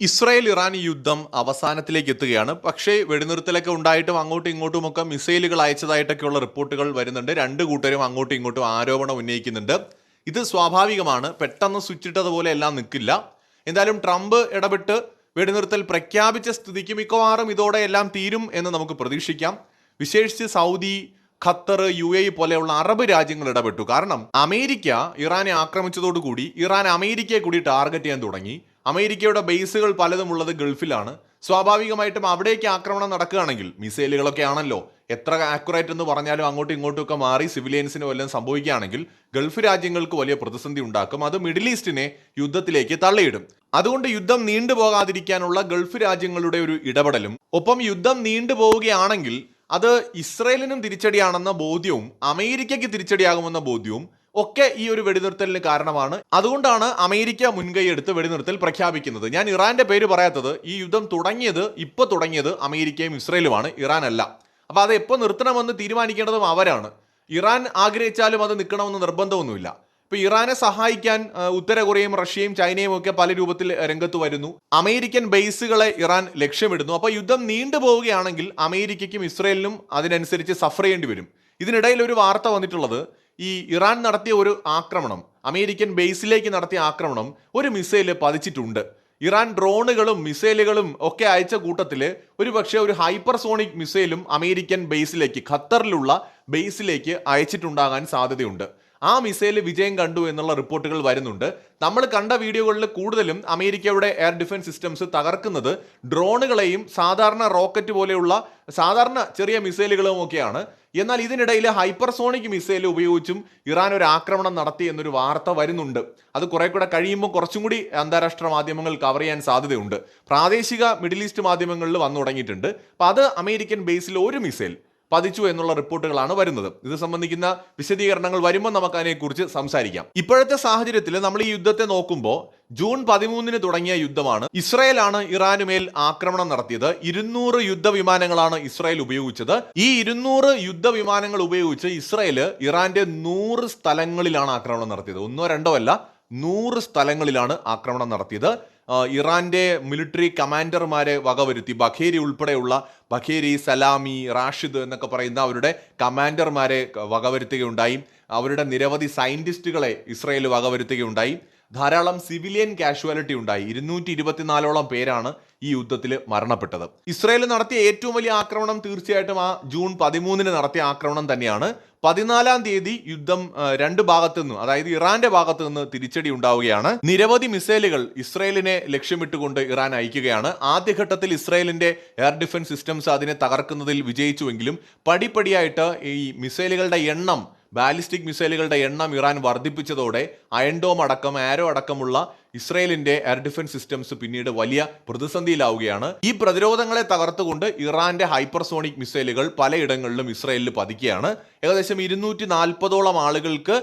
Israel Iran യുദ്ധം അവസാനത്തിലേക്ക് എത്തുകയാണ്. പക്ഷേ വെടിനിർത്തലൊക്കെ ഉണ്ടായിട്ടും അങ്ങോട്ടും ഇങ്ങോട്ടുമൊക്കെ മിസൈലുകൾ അയച്ചതായിട്ടൊക്കെയുള്ള റിപ്പോർട്ടുകൾ വരുന്നുണ്ട്. രണ്ട് കൂട്ടരും അങ്ങോട്ടും ഇങ്ങോട്ടും ആരോപണം ഉന്നയിക്കുന്നുണ്ട്. ഇത് സ്വാഭാവികമാണ്. പെട്ടെന്ന് സ്വിച്ച് ഇട്ടതുപോലെ എല്ലാം നിൽക്കില്ല. എന്തായാലും ട്രംപ് ഇടപെട്ട് വെടിനിർത്തൽ പ്രഖ്യാപിച്ച സ്ഥിതിക്ക് മിക്കവാറും ഇതോടെ എല്ലാം തീരും എന്ന് നമുക്ക് പ്രതീക്ഷിക്കാം. വിശേഷിച്ച് സൗദി ഖത്തർ യു എ പോലെയുള്ള അറബ് രാജ്യങ്ങൾ ഇടപെട്ടു. കാരണം അമേരിക്ക ഇറാനെ ആക്രമിച്ചതോടുകൂടി ഇറാൻ അമേരിക്കയെ കൂടി ടാർഗറ്റ് ചെയ്യാൻ തുടങ്ങി. അമേരിക്കയുടെ ബേസുകൾ പലതും ഉള്ളത് ഗൾഫിലാണ്. സ്വാഭാവികമായിട്ടും അവിടേക്ക് ആക്രമണം നടക്കുകയാണെങ്കിൽ മിസൈലുകളൊക്കെ ആണല്ലോ. എത്ര ആക്യുറേറ്റ് എന്ന് പറഞ്ഞാലും അങ്ങോട്ടും ഇങ്ങോട്ടും ഒക്കെ മാറി സിവിലിയൻസിന് വല്ലതും സംഭവിക്കുകയാണെങ്കിൽ ഗൾഫ് രാജ്യങ്ങൾക്ക് വലിയ പ്രതിസന്ധി ഉണ്ടാക്കും. അത് മിഡിൽ ഈസ്റ്റിനെ യുദ്ധത്തിലേക്ക് തള്ളിയിടും. അതുകൊണ്ട് യുദ്ധം നീണ്ടുപോകാതിരിക്കാനുള്ള ഗൾഫ് രാജ്യങ്ങളുടെ ഒരു ഇടപെടലും. ഒപ്പം യുദ്ധം നീണ്ടുപോവുകയാണെങ്കിൽ അത് ഇസ്രയേലിനും തിരിച്ചടിയാണെന്ന ബോധ്യവും അമേരിക്കയ്ക്ക് തിരിച്ചടിയാകുമെന്ന ബോധ്യവും ഒക്കെ ഈ ഒരു വെടിനിർത്തലിന് കാരണമാണ്. അതുകൊണ്ടാണ് അമേരിക്ക മുൻകൈയെടുത്ത് വെടിനിർത്തൽ പ്രഖ്യാപിക്കുന്നത്. ഞാൻ ഇറാന്റെ പേര് പറയാത്തത് ഈ യുദ്ധം തുടങ്ങിയത് ഇപ്പൊ തുടങ്ങിയത് അമേരിക്കയും ഇസ്രയേലുമാണ് ഇറാൻ അല്ല അപ്പൊ അത് എപ്പോൾ നിർത്തണമെന്ന് തീരുമാനിക്കേണ്ടതും അവരാണ്. ഇറാൻ ആഗ്രഹിച്ചാലും അത് നിൽക്കണമെന്ന് നിർബന്ധമൊന്നുമില്ല. ഇപ്പൊ ഇറാനെ സഹായിക്കാൻ ഉത്തര കൊറിയയും റഷ്യയും ചൈനയും ഒക്കെ പല രൂപത്തിൽ രംഗത്ത് വരുന്നു. അമേരിക്കൻ ബേസുകളെ ഇറാൻ ലക്ഷ്യമിടുന്നു. അപ്പൊ യുദ്ധം നീണ്ടുപോവുകയാണെങ്കിൽ അമേരിക്കയ്ക്കും ഇസ്രയേലിനും അതിനനുസരിച്ച് സഫർ ചെയ്യേണ്ടി വരും. ഇതിനിടയിൽ ഒരു വാർത്ത വന്നിട്ടുള്ളത് ഈ ഇറാൻ നടത്തിയ ഒരു ആക്രമണം അമേരിക്കൻ ബേസിലേക്ക് നടത്തിയ ആക്രമണം ഒരു മിസൈൽ പതിച്ചിട്ടുണ്ട്. ഇറാൻ ഡ്രോണുകളും മിസൈലുകളും ഒക്കെ അയച്ച കൂട്ടത്തിൽ ഒരു പക്ഷേ ഒരു ഹൈപ്പർസോണിക് മിസൈലും അമേരിക്കൻ ബേസിലേക്ക് ഖത്തറിലുള്ള ബേസിലേക്ക് അയച്ചിട്ടുണ്ടാകാൻ സാധ്യതയുണ്ട്. ആ മിസൈൽ വിജയം കണ്ടു എന്നുള്ള റിപ്പോർട്ടുകൾ വരുന്നുണ്ട്. നമ്മൾ കണ്ട വീഡിയോകളിൽ കൂടുതലും അമേരിക്കയുടെ എയർ ഡിഫൻസ് സിസ്റ്റംസ് തകർക്കുന്നത് ഡ്രോണുകളെയും സാധാരണ റോക്കറ്റ് പോലെയുള്ള സാധാരണ ചെറിയ മിസൈലുകളും ഒക്കെയാണ്. എന്നാൽ ഇതിനിടയിൽ ഹൈപ്പർസോണിക് മിസൈൽ ഉപയോഗിച്ചും ഇറാൻ ഒരു ആക്രമണം നടത്തി എന്നൊരു വാർത്ത വരുന്നുണ്ട്. അത് കുറെ കൂടെ കഴിയുമ്പോൾ കുറച്ചും കൂടി അന്താരാഷ്ട്ര മാധ്യമങ്ങൾ കവർ ചെയ്യാൻ സാധ്യതയുണ്ട്. പ്രാദേശിക മിഡിൽ ഈസ്റ്റ് മാധ്യമങ്ങളിൽ വന്നു തുടങ്ങിയിട്ടുണ്ട്. അപ്പോൾ അത് അമേരിക്കൻ ബേസിൽ ഒരു മിസൈൽ പതിച്ചു എന്നുള്ള റിപ്പോർട്ടുകളാണ് വരുന്നത്. ഇത് സംബന്ധിക്കുന്ന വിശദീകരണങ്ങൾ വരുമ്പോൾ നമുക്ക് അതിനെക്കുറിച്ച് സംസാരിക്കാം. ഇപ്പോഴത്തെ സാഹചര്യത്തിൽ നമ്മൾ ഈ യുദ്ധത്തെ നോക്കുമ്പോൾ ജൂൺ പതിമൂന്നിന് തുടങ്ങിയ യുദ്ധമാണ് ഇസ്രായേലാണ് ഇറാനുമേൽ ആക്രമണം നടത്തിയത്. ഇരുന്നൂറ് യുദ്ധവിമാനങ്ങളാണ് ഇസ്രായേൽ ഉപയോഗിച്ചത്. ഈ ഇരുന്നൂറ് യുദ്ധവിമാനങ്ങൾ ഉപയോഗിച്ച് ഇസ്രായേൽ ഇറാന്റെ നൂറ് സ്ഥലങ്ങളിലാണ് ആക്രമണം നടത്തിയത്. ഒന്നോ രണ്ടോ അല്ല നൂറ് സ്ഥലങ്ങളിലാണ് ആക്രമണം നടത്തിയത്. ഇറാന്റെ മിലിറ്ററി കമാൻഡർമാരെ വകവരുത്തി ബഖേരി ഉൾപ്പെടെയുള്ള ബഖേരി സലാമി റാഷിദ് എന്നൊക്കെ പറയുന്ന അവരുടെ കമാൻഡർമാരെ വകവരുത്തുകയുണ്ടായി അവരുടെ നിരവധി സയന്റിസ്റ്റുകളെ ഇസ്രയേൽ വകവരുത്തുകയുണ്ടായി ധാരാളം സിവിലിയൻ കാഷ്വാലിറ്റി ഉണ്ടായി. ഇരുന്നൂറ്റി ഇരുപത്തിനാലോളം പേരാണ് ഈ യുദ്ധത്തിൽ മരണപ്പെട്ടത്. ഇസ്രയേൽ നടത്തിയ ഏറ്റവും വലിയ ആക്രമണം തീർച്ചയായിട്ടും ആ ജൂൺ പതിമൂന്നിന് നടത്തിയ ആക്രമണം തന്നെയാണ്. പതിനാലാം തീയതി യുദ്ധം രണ്ട് ഭാഗത്തു നിന്നും അതായത് ഇറാന്റെ ഭാഗത്തു നിന്ന് തിരിച്ചടി ഉണ്ടാവുകയാണ്. നിരവധി മിസൈലുകൾ ഇസ്രയേലിനെ ലക്ഷ്യമിട്ടുകൊണ്ട് ഇറാൻ അയക്കുകയാണ്. ആദ്യഘട്ടത്തിൽ ഇസ്രയേലിന്റെ എയർ ഡിഫൻസ് സിസ്റ്റംസ് അതിനെ തകർക്കുന്നതിൽ വിജയിച്ചുവെങ്കിലും പടിപടിയായിട്ട് ഈ മിസൈലുകളുടെ എണ്ണം ബാലിസ്റ്റിക് മിസൈലുകളുടെ എണ്ണം ഇറാൻ വർദ്ധിപ്പിച്ചതോടെ അയൺഡോം അടക്കം ആരോ അടക്കമുള്ള ഇസ്രയേലിന്റെ എയർ ഡിഫൻസ് സിസ്റ്റംസ് പിന്നീട് വലിയ പ്രതിസന്ധിയിലാവുകയാണ്. ഈ പ്രതിരോധങ്ങളെ തകർത്തുകൊണ്ട് ഇറാന്റെ ഹൈപ്പർസോണിക് മിസൈലുകൾ പലയിടങ്ങളിലും ഇസ്രയേലിൽ പതിക്കുകയാണ്. ഏകദേശം ഇരുന്നൂറ്റി നാൽപ്പതോളം ആളുകൾക്ക്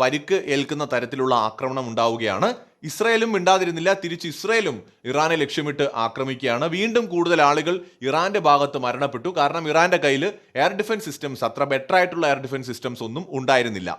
പരിക്ക് ഏൽക്കുന്ന തരത്തിലുള്ള ആക്രമണം ഉണ്ടാവുകയാണ്. ഇസ്രയേലും മിണ്ടാതിരുന്നില്ല തിരിച്ച് ഇസ്രയേലും ഇറാനെ ലക്ഷ്യമിട്ട് ആക്രമിക്കുകയാണ്. വീണ്ടും കൂടുതൽ ആളുകൾ ഇറാന്റെ ഭാഗത്ത് മരണപ്പെട്ടു. കാരണം ഇറാന്റെ കയ്യിൽ എയർ ഡിഫൻസ് സിസ്റ്റംസ് അത്ര ബെറ്റർ ആയിട്ടുള്ള എയർ ഡിഫൻസ് സിസ്റ്റംസ് ഒന്നും ഉണ്ടായിരുന്നില്ല.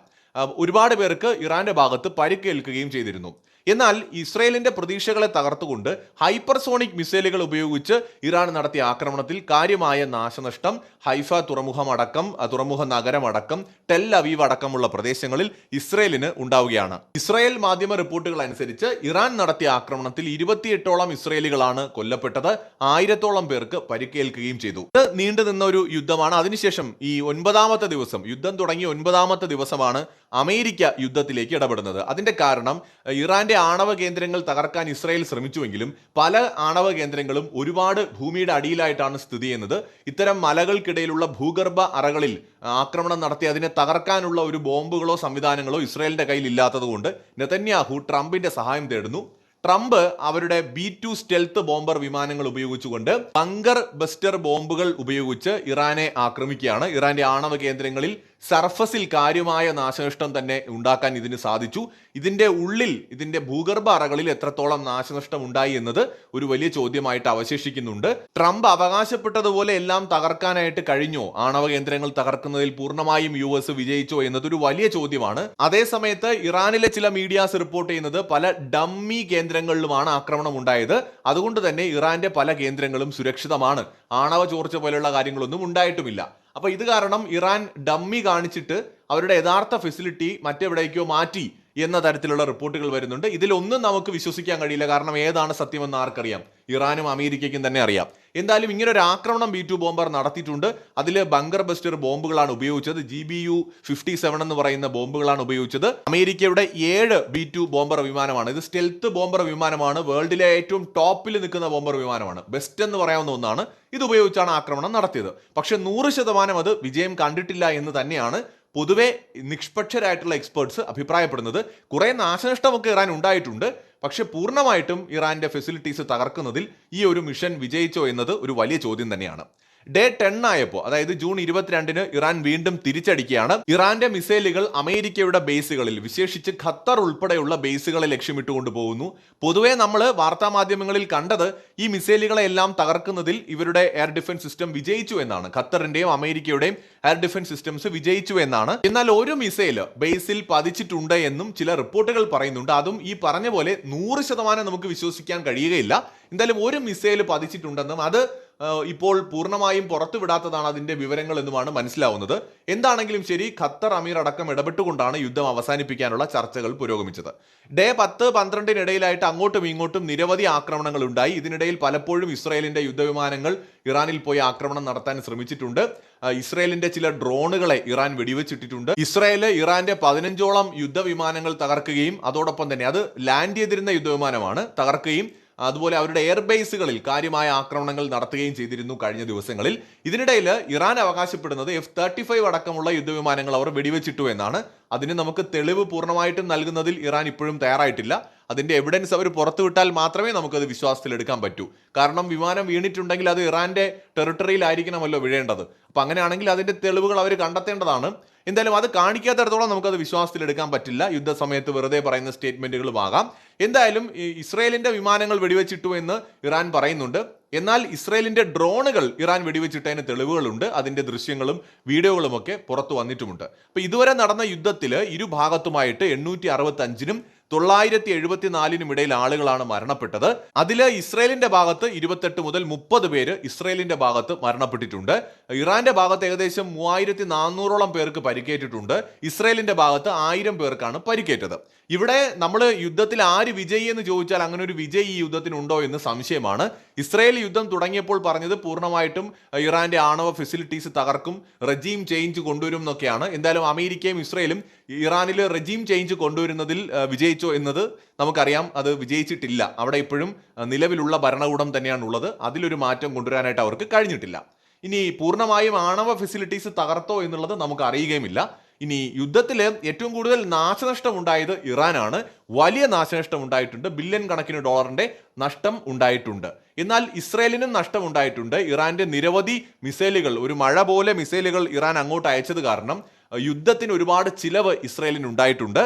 ഒരുപാട് പേർക്ക് ഇറാന്റെ ഭാഗത്ത് പരിക്കേൽക്കുകയും ചെയ്തിരുന്നു. എന്നാൽ ഇസ്രയേലിന്റെ പ്രതീക്ഷകളെ തകർത്തുകൊണ്ട് ഹൈപ്പർസോണിക് മിസൈലുകൾ ഉപയോഗിച്ച് ഇറാൻ നടത്തിയ ആക്രമണത്തിൽ കാര്യമായ നാശനഷ്ടം ഹൈഫ തുറമുഖമടക്കം തുറമുഖ നഗരമടക്കം ടെൽ അവീവ് അടക്കമുള്ള പ്രദേശങ്ങളിൽ ഇസ്രയേലിന് ഉണ്ടാവുകയാണ്. ഇസ്രയേൽ മാധ്യമ റിപ്പോർട്ടുകൾ അനുസരിച്ച് ഇറാൻ നടത്തിയ ആക്രമണത്തിൽ ഇരുപത്തിയെട്ടോളം ഇസ്രയേലികളാണ് കൊല്ലപ്പെട്ടത്. ആയിരത്തോളം പേർക്ക് പരിക്കേൽക്കുകയും ചെയ്തു. ഇത് നീണ്ടുനിന്ന ഒരു യുദ്ധമാണ്. അതിനുശേഷം ഈ ഒൻപതാമത്തെ ദിവസം യുദ്ധം തുടങ്ങി ഒൻപതാമത്തെ ദിവസമാണ് അമേരിക്ക യുദ്ധത്തിലേക്ക് ഇടപെടുന്നത്. അതിന്റെ കാരണം ഏഹ്, ഇറാന്റെ ആണവ കേന്ദ്രങ്ങൾ തകർക്കാൻ ഇസ്രായേൽ ശ്രമിച്ചുവെങ്കിലും പല ആണവ കേന്ദ്രങ്ങളും ഒരുപാട് ഭൂമിയുടെ അടിയിലായിട്ടാണ് സ്ഥിതി ചെയ്യുന്നത്. ഇത്തരം മലകൾക്കിടയിലുള്ള ഭൂഗർഭ അറകളിൽ ആക്രമണം നടത്തി അതിനെ തകർക്കാനുള്ള ഒരു ബോംബുകളോ സംവിധാനങ്ങളോ ഇസ്രായേലിന്റെ കയ്യിൽ ഇല്ലാത്തതുകൊണ്ട് നെതന്യാഹു ട്രംപിന്റെ സഹായം തേടുന്നു. ട്രംപ് അവരുടെ ബി ടു സ്റ്റെൽത്ത് ബോംബർ വിമാനങ്ങൾ ഉപയോഗിച്ചുകൊണ്ട് ബങ്കർ ബസ്റ്റർ ബോംബുകൾ ഉപയോഗിച്ച് ഇറാനെ ആക്രമിക്കുകയാണ്. ഇറാന്റെ ആണവ കേന്ദ്രങ്ങളിൽ സർഫസിൽ കാര്യമായ നാശനഷ്ടം തന്നെ ഉണ്ടാക്കാൻ ഇതിന് സാധിച്ചു. ഇതിന്റെ ഉള്ളിൽ ഇതിന്റെ ഭൂഗർഭ അറകളിൽ എത്രത്തോളം നാശനഷ്ടം ഉണ്ടായി എന്നത് ഒരു വലിയ ചോദ്യമായിട്ട് അവശേഷിക്കുന്നുണ്ട്. ട്രംപ് അവകാശപ്പെട്ടതുപോലെ എല്ലാം തകർക്കാനായിട്ട് കഴിഞ്ഞോ? ആണവ കേന്ദ്രങ്ങൾ തകർക്കുന്നതിൽ പൂർണമായും യു എസ് വിജയിച്ചോ എന്നതൊരു വലിയ ചോദ്യമാണ്. അതേസമയത്ത് ഇറാനിലെ ചില മീഡിയാസ് റിപ്പോർട്ട് ചെയ്യുന്നത് പല ഡമ്മി കേന്ദ്രങ്ങളിലുമാണ് ആക്രമണം ഉണ്ടായത്. അതുകൊണ്ട് തന്നെ ഇറാന്റെ പല കേന്ദ്രങ്ങളും സുരക്ഷിതമാണ്. ആണവ ചോർച്ച പോലെയുള്ള കാര്യങ്ങളൊന്നും ഉണ്ടായിട്ടുമില്ല. അപ്പൊ ഇത് കാരണം ഇറാൻ ഡമ്മി കാണിച്ചിട്ട് അവരുടെ യഥാർത്ഥ ഫെസിലിറ്റി മറ്റെവിടേക്കോ മാറ്റി. എന്ന തരത്തിലുള്ള റിപ്പോർട്ടുകൾ വരുന്നുണ്ട്. ഇതിലൊന്നും നമുക്ക് വിശ്വസിക്കാൻ കഴിയില്ല. കാരണം ഏതാണ് സത്യമെന്ന് ആർക്കറിയാം. ഇറാനും അമേരിക്കയ്ക്കും തന്നെ അറിയാം. എന്തായാലും ഇങ്ങനെ ഒരു ആക്രമണം ബി ടു ബോംബർ നടത്തിയിട്ടുണ്ട്. അതിൽ ബങ്കർ ബസ്റ്റർ ബോംബുകളാണ് ഉപയോഗിച്ചത്. G B U fifty seven എന്ന് പറയുന്ന ബോംബുകളാണ് ഉപയോഗിച്ചത്. അമേരിക്കയുടെ ഏഴ് ബി ടു ബോംബർ വിമാനമാണ്. ഇത് സ്റ്റെൽത്ത് ബോംബർ വിമാനമാണ്. വേൾഡിലെ ഏറ്റവും ടോപ്പിൽ നിൽക്കുന്ന ബോംബർ വിമാനമാണ്. ബെസ്റ്റ് എന്ന് പറയാവുന്ന ഒന്നാണ്. ഇത് ഉപയോഗിച്ചാണ് ആക്രമണം നടത്തിയത്. പക്ഷെ നൂറ് ശതമാനം അത് വിജയം കണ്ടിട്ടില്ല എന്ന് തന്നെയാണ് പൊതുവെ നിഷ്പക്ഷരായിട്ടുള്ള എക്സ്പേർട്സ് അഭിപ്രായപ്പെടുന്നത് കുറേ നാശനഷ്ടമൊക്കെ ഇറാൻ ഉണ്ടായിട്ടുണ്ട്. പക്ഷെ പൂർണമായിട്ടും ഇറാന്റെ ഫെസിലിറ്റീസ് തകർക്കുന്നതിൽ ഈ ഒരു മിഷൻ വിജയിച്ചോ എന്നത് ഒരു വലിയ ചോദ്യം തന്നെയാണ്. ഡേ ടെൻ ആയപ്പോൾ അതായത് ജൂൺ ഇരുപത്തിരണ്ടിന് ഇറാൻ വീണ്ടും തിരിച്ചടിക്കുകയാണ്. ഇറാന്റെ മിസൈലുകൾ അമേരിക്കയുടെ ബേസുകളിൽ വിശേഷിച്ച് ഖത്തർ ഉൾപ്പെടെയുള്ള ബേസുകളെ ലക്ഷ്യമിട്ടുകൊണ്ട് പോകുന്നു. പൊതുവേ നമ്മൾ വാർത്താ മാധ്യമങ്ങളിൽ കണ്ടത് ഈ മിസൈലുകളെ എല്ലാം തകർക്കുന്നതിൽ ഇവരുടെ എയർ ഡിഫൻസ് സിസ്റ്റം വിജയിച്ചു എന്നാണ്. ഖത്തറിന്റെയും അമേരിക്കയുടെയും എയർ ഡിഫൻസ് സിസ്റ്റംസ് വിജയിച്ചു എന്നാണ്. എന്നാൽ ഒരു മിസൈൽ ബേസിൽ പതിച്ചിട്ടുണ്ട് എന്നും ചില റിപ്പോർട്ടുകൾ പറയുന്നുണ്ട്. അതും ഈ പറഞ്ഞ പോലെ നൂറ് ശതമാനം നമുക്ക് വിശ്വസിക്കാൻ കഴിയുകയില്ല. എന്തായാലും ഒരു മിസൈൽ പതിച്ചിട്ടുണ്ടെന്നും അത് ഇപ്പോൾ പൂർണമായും പുറത്തുവിടാത്തതാണ് അതിന്റെ വിവരങ്ങൾ എന്നുമാണ് മനസ്സിലാവുന്നത്. എന്താണെങ്കിലും ശരി ഖത്തർ അമീർ അടക്കം ഇടപെട്ടുകൊണ്ടാണ് യുദ്ധം അവസാനിപ്പിക്കാനുള്ള ചർച്ചകൾ പുരോഗമിച്ചത്. ഡേ പത്ത് പന്ത്രണ്ടിനിടയിലായിട്ട് അങ്ങോട്ടും ഇങ്ങോട്ടും നിരവധി ആക്രമണങ്ങൾ ഉണ്ടായി. ഇതിനിടയിൽ പലപ്പോഴും ഇസ്രയേലിന്റെ യുദ്ധവിമാനങ്ങൾ ഇറാനിൽ പോയി ആക്രമണം നടത്താൻ ശ്രമിച്ചിട്ടുണ്ട്. ഇസ്രയേലിന്റെ ചില ഡ്രോണുകളെ ഇറാൻ വെടിവെച്ചിട്ടിട്ടുണ്ട്. ഇസ്രയേൽ ഇറാന്റെ പതിനഞ്ചോളം യുദ്ധവിമാനങ്ങൾ തകർക്കുകയും അതോടൊപ്പം തന്നെ അത് ലാൻഡ് ചെയ്തിരുന്ന യുദ്ധവിമാനമാണ് തകർക്കുകയും അതുപോലെ അവരുടെ എയർബേസുകളിൽ കാര്യമായ ആക്രമണങ്ങൾ നടത്തുകയും ചെയ്തിരുന്നു കഴിഞ്ഞ ദിവസങ്ങളിൽ. ഇതിനിടയിൽ ഇറാൻ അവകാശപ്പെടുന്നത് എഫ് തേർട്ടി ഫൈവ് അടക്കമുള്ള യുദ്ധവിമാനങ്ങൾ അവർ വെടിവെച്ചിട്ടു എന്നാണ് അതിന് നമുക്ക് തെളിവ് പൂർണമായിട്ടും നൽകുന്നതിൽ ഇറാൻ ഇപ്പോഴും തയ്യാറായിട്ടില്ല. അതിന്റെ എവിഡൻസ് അവർ പുറത്തുവിട്ടാൽ മാത്രമേ നമുക്കത് വിശ്വാസത്തിലെടുക്കാൻ പറ്റൂ. കാരണം വിമാനം വീണിട്ടുണ്ടെങ്കിൽ അത് ഇറാന്റെ ടെറിട്ടറിയിലായിരിക്കണമല്ലോ വീഴേണ്ടത്. അപ്പം അങ്ങനെയാണെങ്കിൽ അതിന്റെ തെളിവുകൾ അവർ കണ്ടെത്തേണ്ടതാണ്. എന്തായാലും അത് കാണിക്കാത്തടത്തോളം നമുക്കത് വിശ്വാസത്തിലെടുക്കാൻ പറ്റില്ല. യുദ്ധസമയത്ത് വെറുതെ പറയുന്ന സ്റ്റേറ്റ്മെന്റുകളും ആകാം. എന്തായാലും ഇസ്രയേലിന്റെ വിമാനങ്ങൾ വെടിവെച്ചിട്ടു എന്ന് ഇറാൻ പറയുന്നുണ്ട്. എന്നാൽ ഇസ്രയേലിന്റെ ഡ്രോണുകൾ ഇറാൻ വെടിവെച്ചിട്ടതിന് തെളിവുകളുണ്ട്. അതിന്റെ ദൃശ്യങ്ങളും വീഡിയോകളുമൊക്കെ പുറത്തു വന്നിട്ടുമുണ്ട്. അപ്പോൾ ഇതുവരെ നടന്ന യുദ്ധത്തിൽ ഇരുഭാഗത്തുമായിട്ട് എണ്ണൂറ്റി അറുപത്തി അഞ്ചിനും തൊള്ളായിരത്തി എഴുപത്തിനാലിനും ഇടയിൽ ആളുകളാണ് മരണപ്പെട്ടത്. അതിൽ ഇസ്രയേലിന്റെ ഭാഗത്ത് ഇരുപത്തെട്ട് മുതൽ മുപ്പത് പേര് ഇസ്രയേലിന്റെ ഭാഗത്ത് മരണപ്പെട്ടിട്ടുണ്ട്. ഇറാന്റെ ഭാഗത്ത് ഏകദേശം മൂവായിരത്തി നാനൂറോളം പേർക്ക് പരിക്കേറ്റിട്ടുണ്ട്. ഇസ്രയേലിന്റെ ഭാഗത്ത് ആയിരം പേർക്കാണ് പരിക്കേറ്റത്. ഇവിടെ നമ്മൾ യുദ്ധത്തിൽ ആര് വിജയി എന്ന് ചോദിച്ചാൽ അങ്ങനെ ഒരു വിജയി ഈ യുദ്ധത്തിനുണ്ടോ എന്ന് സംശയമാണ്. ഇസ്രയേൽ യുദ്ധം തുടങ്ങിയപ്പോൾ പറഞ്ഞത് പൂർണമായിട്ടും ഇറാന്റെ ആണവ ഫെസിലിറ്റീസ് തകർക്കും റജീം ചേഞ്ച് കൊണ്ടുവരും എന്നൊക്കെയാണ്. എന്തായാലും അമേരിക്കയും ഇസ്രായേലും ഇറാനിൽ റജീം ചേഞ്ച് കൊണ്ടുവരുന്നതിൽ വിജയിച്ചോ എന്നത് നമുക്കറിയാം. അത് വിജയിച്ചിട്ടില്ല. അവിടെ ഇപ്പോഴും നിലവിലുള്ള ഭരണകൂടം തന്നെയാണ് ഉള്ളത് അതിലൊരു മാറ്റം കൊണ്ടുവരാനായിട്ട് അവർക്ക് കഴിഞ്ഞിട്ടില്ല. ഇനി പൂർണമായും ആണവ ഫെസിലിറ്റീസ് തകർത്തോ എന്നുള്ളത് നമുക്ക് അറിയുകയുമില്ല ഇനി യുദ്ധത്തിൽ ഏറ്റവും കൂടുതൽ നാശനഷ്ടം ഉണ്ടായത് ഇറാനാണ്. വലിയ നാശനഷ്ടം ഉണ്ടായിട്ടുണ്ട്. ബില്യൺ കണക്കിന് ഡോളറിന്റെ നഷ്ടം ഉണ്ടായിട്ടുണ്ട്. എന്നാൽ ഇസ്രയേലിനും നഷ്ടം ഉണ്ടായിട്ടുണ്ട്. ഇറാന്റെ നിരവധി മിസൈലുകൾ ഒരു മഴ പോലെ മിസൈലുകൾ ഇറാൻ അങ്ങോട്ട് അയച്ചത് കാരണം യുദ്ധത്തിന് ഒരുപാട് ചിലവ് ഇസ്രയേലിന് ഉണ്ടായിട്ടുണ്ട്.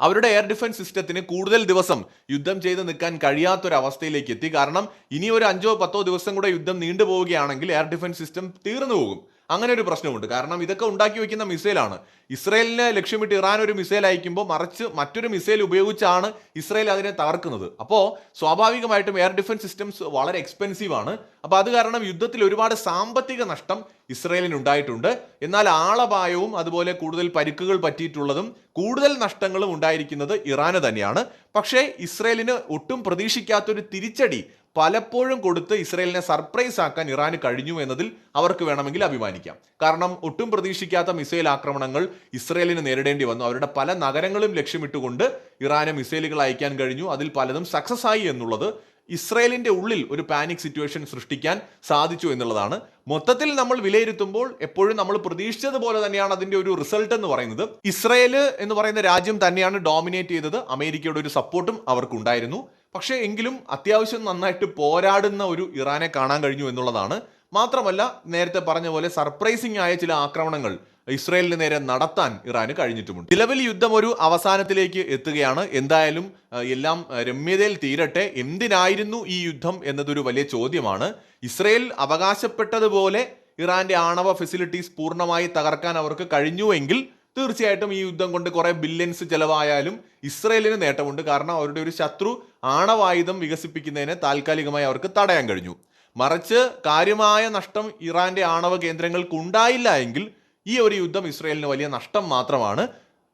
അവരുടെ എയർ ഡിഫൻസ് സിസ്റ്റത്തിന് കൂടുതൽ ദിവസം യുദ്ധം ചെയ്ത് നിൽക്കാൻ കഴിയാത്തൊരവസ്ഥയിലേക്ക് എത്തി. കാരണം ഇനി ഒരു അഞ്ചോ പത്തോ ദിവസം കൂടെ യുദ്ധം നീണ്ടുപോവുകയാണെങ്കിൽ എയർ ഡിഫൻസ് സിസ്റ്റം തീർന്നു പോകും. അങ്ങനെ ഒരു പ്രശ്നമുണ്ട്. കാരണം ഇതൊക്കെ ഉണ്ടാക്കി വെക്കുന്ന മിസൈലാണ്. ഇസ്രയേലിനെ ലക്ഷ്യമിട്ട് ഇറാൻ ഒരു മിസൈൽ അയക്കുമ്പോൾ മറിച്ച് മറ്റൊരു മിസൈൽ ഉപയോഗിച്ചാണ് ഇസ്രയേൽ അതിനെ തകർക്കുന്നത്. അപ്പോൾ സ്വാഭാവികമായിട്ടും എയർ ഡിഫൻസ് സിസ്റ്റംസ് വളരെ എക്സ്പെൻസീവ് ആണ്. അപ്പോൾ അത് കാരണം യുദ്ധത്തിൽ ഒരുപാട് സാമ്പത്തിക നഷ്ടം ഇസ്രയേലിന് ഉണ്ടായിട്ടുണ്ട്. എന്നാൽ ആളപായവും അതുപോലെ കൂടുതൽ പരിക്കുകൾ പറ്റിയിട്ടുള്ളതും കൂടുതൽ നഷ്ടങ്ങളും ഉണ്ടായിരിക്കുന്നത് ഇറാന് തന്നെയാണ്. പക്ഷേ ഇസ്രയേലിന് ഒട്ടും പ്രതീക്ഷിക്കാത്തൊരു തിരിച്ചടി പലപ്പോഴും കൊടുത്ത് ഇസ്രയേലിനെ സർപ്രൈസ് ആക്കാൻ ഇറാന് കഴിഞ്ഞു എന്നതിൽ അവർക്ക് വേണമെങ്കിൽ അഭിമാനിക്കാം. കാരണം ഒട്ടും പ്രതീക്ഷിക്കാത്ത മിസൈൽ ആക്രമണങ്ങൾ ഇസ്രയേലിന് നേരിടേണ്ടി വന്നു. അവരുടെ പല നഗരങ്ങളും ലക്ഷ്യമിട്ടുകൊണ്ട് ഇറാന് മിസൈലുകൾ അയക്കാൻ കഴിഞ്ഞു. അതിൽ പലതും സക്സസ് ആയി എന്നുള്ളത് ഇസ്രയേലിന്റെ ഉള്ളിൽ ഒരു പാനിക് സിറ്റുവേഷൻ സൃഷ്ടിക്കാൻ സാധിച്ചു എന്നുള്ളതാണ്. മൊത്തത്തിൽ നമ്മൾ വിലയിരുത്തുമ്പോൾ എപ്പോഴും നമ്മൾ പ്രതീക്ഷിച്ചതുപോലെ തന്നെയാണ് അതിന്റെ ഒരു റിസൾട്ട് എന്ന് പറയുന്നത്. ഇസ്രയേൽ എന്ന് പറയുന്ന രാജ്യം തന്നെയാണ് ഡോമിനേറ്റ് ചെയ്തത്. അമേരിക്കയുടെ ഒരു സപ്പോർട്ടും അവർക്കുണ്ടായിരുന്നു. പക്ഷേ എങ്കിലും അത്യാവശ്യം നന്നായിട്ട് പോരാടുന്ന ഒരു ഇറാനെ കാണാൻ കഴിഞ്ഞു എന്നുള്ളതാണ്. മാത്രമല്ല നേരത്തെ പറഞ്ഞ പോലെ സർപ്രൈസിംഗ് ആയ ചില ആക്രമണങ്ങൾ ഇസ്രയേലിന് നേരെ നടത്താൻ ഇറാന് കഴിഞ്ഞിട്ടുമുണ്ട്. നിലവിൽ യുദ്ധം ഒരു അവസാനത്തിലേക്ക് എത്തുകയാണ്. എന്തായാലും എല്ലാം രമ്യതയിൽ തീരട്ടെ. എന്തിനായിരുന്നു ഈ യുദ്ധം എന്നതൊരു വലിയ ചോദ്യമാണ്. ഇസ്രയേൽ അവകാശപ്പെട്ടതുപോലെ ഇറാന്റെ ആണവ ഫെസിലിറ്റീസ് പൂർണമായി തകർക്കാൻ അവർക്ക് കഴിഞ്ഞുവെങ്കിൽ തീർച്ചയായിട്ടും ഈ യുദ്ധം കൊണ്ട് കുറെ ബില്യൻസ് ചെലവായാലും ഇസ്രയേലിന് നേട്ടമുണ്ട്. കാരണം അവരുടെ ഒരു ശത്രു ആണവായുധം വികസിപ്പിക്കുന്നതിനെ താൽക്കാലികമായി അവർക്ക് തടയാൻ കഴിഞ്ഞു. മറിച്ച് കാര്യമായ നഷ്ടം ഇറാന്റെ ആണവ കേന്ദ്രങ്ങൾക്ക് ഉണ്ടായില്ല എങ്കിൽ ഈ ഒരു യുദ്ധം ഇസ്രയേലിന് വലിയ നഷ്ടം മാത്രമാണ്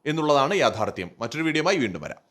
എന്നുള്ളതാണ് യാഥാർത്ഥ്യം. മറ്റൊരു വീഡിയോയുമായി വീണ്ടും വരാം.